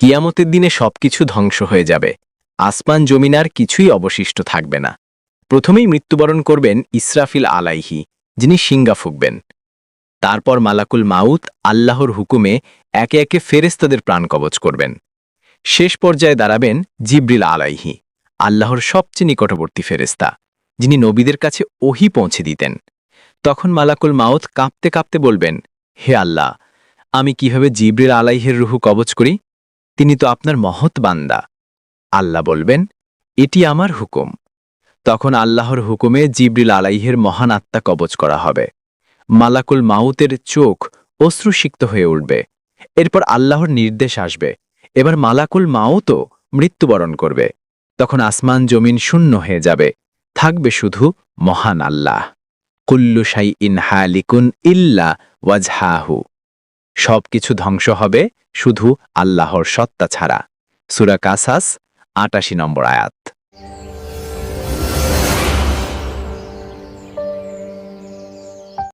কিয়ামতের দিনে সবকিছু ধ্বংস হয়ে যাবে। আসমান জমিনার কিছুই অবশিষ্ট থাকবে না। প্রথমেই মৃত্যুবরণ করবেন ইসরাফিল আলাইহি, যিনি সিঙ্গা ফুকবেন। তারপর মালাকুল মাউত আল্লাহর হুকুমে একে একে ফেরেস্তাদের প্রাণ কবচ করবেন। শেষ পর্যায়ে দাঁড়াবেন জিব্রিল আলাইহি, আল্লাহর সবচেয়ে নিকটবর্তী ফেরেস্তা যিনি নবীদের কাছে ওহি পৌঁছে দিতেন। তখন মালাকুল মাউত কাঁপতে কাঁপতে বলবেন, হে আল্লাহ, আমি কীভাবে জিব্রিল আলাইহের রুহু কবচ করি? তিনি তো আপনার মহৎ বান্দা। আল্লাহ বলবেন, এটি আমার হুকুম। তখন আল্লাহর হুকুমে জিব্রিল আলাইহের মহান আত্মা কবচ করা হবে। মালাকুল মাউতের চোখ অশ্রুসিক্ত হয়ে উঠবে। এরপর আল্লাহর নির্দেশ আসবে। এবার মালাকুল মাউতও মৃত্যুবরণ করবে। তখন আসমান জমিন শূন্য হয়ে যাবে। থাকবে শুধু মহান আল্লাহ। কুল্লু শাই ইন হালিকুন ইল্লা ওয়াজহাহু। সবকিছু ধ্বংস হবে শুধু আল্লাহর সত্তা ছাড়া। সুরা কাসাস আটাশি নম্বর আয়াত।